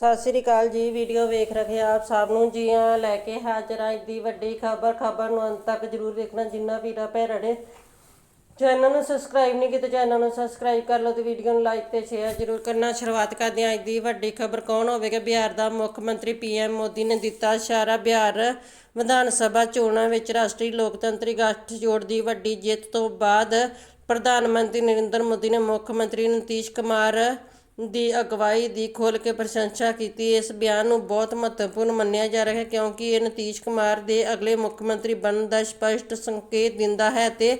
ਸਤਿ ਸ੍ਰੀ ਅਕਾਲ ਜੀ ਵੀਡੀਓ ਵੇਖ ਰਹੇ ਆਪ ਸਭ ਨੂੰ। ਜੀ ਆਇਆਂ ਲੈ ਕੇ ਹਾਜ਼ਰ ਅੱਜ ਦੀ ਵੱਡੀ ਖਬਰ। ਖਬਰ ਨੂੰ ਅੰਤ ਤੱਕ ਜਰੂਰ ਵੇਖਣਾ, ਜਿੰਨਾ ਵੀਰਾ ਭੈਣਾਂ ਨੇ। ਚੈਨਲ ਨੂੰ ਸਬਸਕ੍ਰਾਈਬ ਨਹੀਂ ਕੀਤਾ ਚੈਨਲ ਨੂੰ ਸਬਸਕ੍ਰਾਈਬ ਕਰ ਲਓ ਤੇ ਵੀਡੀਓ ਨੂੰ ਲਾਈਕ ਤੇ ਸ਼ੇਅਰ ਜਰੂਰ ਕਰਨਾ। ਸ਼ੁਰੂਆਤ ਕਰਦੇ ਹਾਂ ਅੱਜ ਦੀ ਵੱਡੀ ਖਬਰ, ਕੌਣ ਹੋਵੇਗਾ? ਬਿਹਾਰ ਦਾ ਮੁੱਖ ਮੰਤਰੀ ਪੀਐਮ ਮੋਦੀ ਨੇ ਦਿੱਤਾ ਇਸ਼ਾਰਾ। ਬਿਹਾਰ ਵਿਧਾਨ ਸਭਾ ਚੋਣਾਂ ਵਿੱਚ ਰਾਸ਼ਟਰੀ ਲੋਕਤੰਤਰੀ ਗੱਠਜੋੜ ਦੀ ਵੱਡੀ ਜਿੱਤ ਤੋਂ ਬਾਅਦ ਪ੍ਰਧਾਨ ਮੰਤਰੀ ਨਰਿੰਦਰ ਮੋਦੀ ਨੇ ਮੁੱਖ ਮੰਤਰੀ ਨਤੀਸ਼ ਕੁਮਾਰ ਦੀ ਅਗਵਾਈ ਦੀ ਖੋਲ੍ਹ ਕੇ ਪ੍ਰਸ਼ੰਸਾ ਕੀਤੀ। ਇਸ ਬਿਆਨ ਨੂੰ ਬਹੁਤ ਮਹੱਤਵਪੂਰਨ ਮੰਨਿਆ ਜਾ ਰਿਹਾ ਹੈ ਕਿਉਂਕਿ ਇਹ ਨਤੀਸ਼ ਕੁਮਾਰ ਦੇ ਅਗਲੇ ਮੁੱਖ ਮੰਤਰੀ ਬਣਨ ਦਾ ਸਪਸ਼ਟ ਸੰਕੇਤ ਦਿੰਦਾ ਹੈ ਤੇ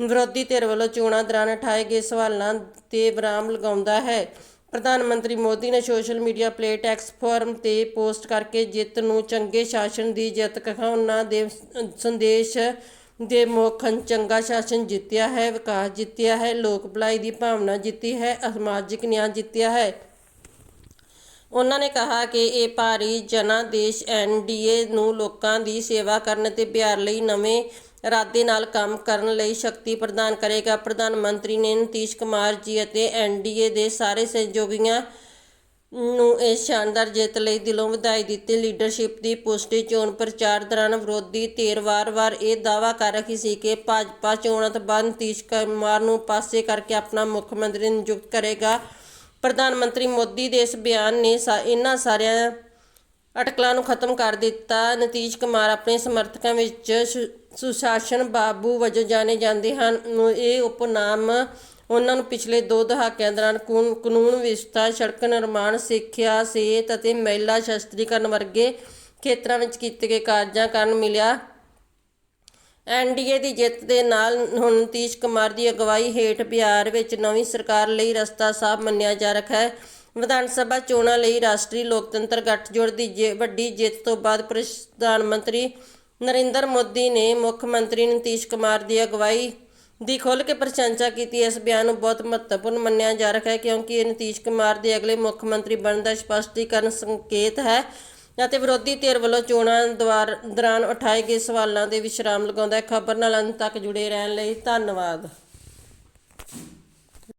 ਵਿਰੋਧੀ ਧਿਰ ਵੱਲੋਂ ਚੋਣਾਂ ਦੌਰਾਨ ਉਠਾਏ ਗਏ ਸਵਾਲਾਂ ਤੇ ਵਿਰਾਮ ਲਗਾਉਂਦਾ ਹੈ। ਪ੍ਰਧਾਨ ਮੰਤਰੀ ਮੋਦੀ ਨੇ social media plate X forum ਤੇ ਪੋਸਟ ਕਰਕੇ ਜਿੱਤ ਨੂੰ ਚੰਗੇ ਸ਼ਾਸਨ ਦੀ ਜਿੱਤ ਕਹਾ ਦੇ ਸੰਦੇਸ਼ ਦੇ ਮੁੱਖ ਚੰਗਾ ਸ਼ਾਸਨ ਜਿੱਤਿਆ ਹੈ, ਵਿਕਾਸ ਜਿੱਤਿਆ ਹੈ, ਲੋਕ ਭਲਾਈ ਦੀ ਭਾਵਨਾ ਜਿੱਤੀ ਹੈ ਸਮਾਜਿਕ ਨਿਆਂ ਜਿੱਤਿਆ ਹੈ। ਉਹਨਾਂ ਨੇ ਕਿਹਾ ਕਿ ਇਹ ਭਾਰੀ ਜਨਾਦੇਸ਼ ਐਨਡੀਏ ਨੂੰ ਲੋਕਾਂ ਦੀ ਸੇਵਾ ਕਰਨ ਤੇ ਬਿਹਾਰ ਲਈ ਨਵੇਂ ਇਰਾਦੇ ਨਾਲ ਕੰਮ ਕਰਨ ਲਈ ਸ਼ਕਤੀ ਪ੍ਰਦਾਨ ਕਰੇਗਾ। ਪ੍ਰਧਾਨ ਮੰਤਰੀ ਨੇ ਨਤੀਸ਼ ਕੁਮਾਰ ਜੀ ਅਤੇ ਐਨਡੀਏ ਦੇ ਸਾਰੇ ਸਹਿਯੋਗੀਆਂ ਨੂੰ ਇਸ ਸ਼ਾਨਦਾਰ ਜਿੱਤ ਲਈ ਦਿਲੋਂ ਵਧਾਈ ਦਿੱਤੀ। ਲੀਡਰਸ਼ਿਪ ਦੀ ਪੁਸ਼ਟੀ ਚੋਣ ਪ੍ਰਚਾਰ ਦੌਰਾਨ ਵਿਰੋਧੀ ਧਿਰ ਵਾਰ-ਵਾਰ ਇਹ ਦਾਅਵਾ ਕਰ ਰਹੀ ਸੀ ਕਿ ਭਾਜਪਾ ਚੋਣਾਂ ਤੋਂ ਬਾਅਦ ਨਤੀਸ਼ ਕੁਮਾਰ ਨੂੰ ਪਾਸੇ ਕਰਕੇ ਆਪਣਾ ਮੁੱਖ ਮੰਤਰੀ ਨਿਯੁਕਤ ਕਰੇਗਾ। ਪ੍ਰਧਾਨ ਮੰਤਰੀ ਮੋਦੀ ਦੇ ਇਸ ਬਿਆਨ ਨੇ ਇਹਨਾਂ ਸਾਰਿਆਂ ਅਟਕਲਾਂ ਨੂੰ ਖਤਮ ਕਰ ਦਿੱਤਾ। ਨਤੀਸ਼ ਕੁਮਾਰ ਆਪਣੇ ਸਮਰਥਕਾਂ ਵਿੱਚ ਸੁਸ਼ਾਸਨ ਬਾਬੂ ਵਜੋਂ ਜਾਣੇ ਜਾਂਦੇ ਹਨ। ਇਹ ਉਪਨਾਮ ਉਹਨਾਂ ਨੂੰ ਪਿਛਲੇ ਦੋ ਦਹਾਕਿਆਂ ਦੌਰਾਨ ਕਾਨੂੰਨ ਕਾਨੂੰਨ ਵਿਵਸਥਾ, ਸੜਕ ਨਿਰਮਾਣ, ਸਿੱਖਿਆ, ਸਿਹਤ ਅਤੇ ਮਹਿਲਾ ਸ਼ਸਤਰੀਕਰਨ ਵਰਗੇ ਖੇਤਰਾਂ ਵਿੱਚ ਕੀਤੇ ਗਏ ਕਾਰਜਾਂ ਕਾਰਨ ਮਿਲਿਆ। ਐਨਡੀਏ ਦੀ ਜਿੱਤ ਦੇ ਨਾਲ ਹੁਣ ਨਤੀਸ਼ ਕੁਮਾਰ ਦੀ ਅਗਵਾਈ ਹੇਠ ਬਿਹਾਰ ਵਿੱਚ ਨਵੀਂ ਸਰਕਾਰ ਲਈ ਰਸਤਾ ਸਾਫ਼ ਮੰਨਿਆ ਜਾ ਰਿਹਾ ਹੈ। ਵਿਧਾਨ ਸਭਾ ਚੋਣਾਂ ਲਈ ਰਾਸ਼ਟਰੀ ਲੋਕਤੰਤਰ ਗੱਠਜੋੜ ਦੀ ਜੇ- ਵੱਡੀ ਜਿੱਤ ਤੋਂ ਬਾਅਦ ਪ੍ਰਧਾਨ ਮੰਤਰੀ ਨਰਿੰਦਰ ਮੋਦੀ ਨੇ ਮੁੱਖ ਮੰਤਰੀ ਨਤੀਸ਼ ਕੁਮਾਰ ਦੀ ਅਗਵਾਈ ਦੀ ਖੁੱਲ੍ਹ ਕੇ ਪ੍ਰਸ਼ੰਸਾ ਕੀਤੀ, ਇਸ ਬਿਆਨ ਨੂੰ ਬਹੁਤ ਮਹੱਤਵਪੂਰਨ ਮੰਨਿਆ ਜਾ ਰਿਹਾ ਹੈ ਕਿਉਂਕਿ ਇਹ ਨਤੀਸ਼ ਕੁਮਾਰ ਦੇ ਅਗਲੇ ਮੁੱਖ ਮੰਤਰੀ ਬਣਨ ਦਾ ਸਪਸ਼ਟੀਕਰਨ ਸੰਕੇਤ ਹੈ ਅਤੇ ਵਿਰੋਧੀ ਧਿਰ ਵੱਲੋਂ ਚੋਣਾਂ ਦੁਆਰ- ਦੌਰਾਨ ਉਠਾਏ ਗਏ ਸਵਾਲਾਂ ਦੇ ਵਿਸ਼ਰਾਮ ਲਗਾਉਂਦਾ ਖਬਰ ਨਾਲ ਅੰਤ ਤੱਕ ਜੁੜੇ ਰਹਿਣ ਲਈ ਧੰਨਵਾਦ।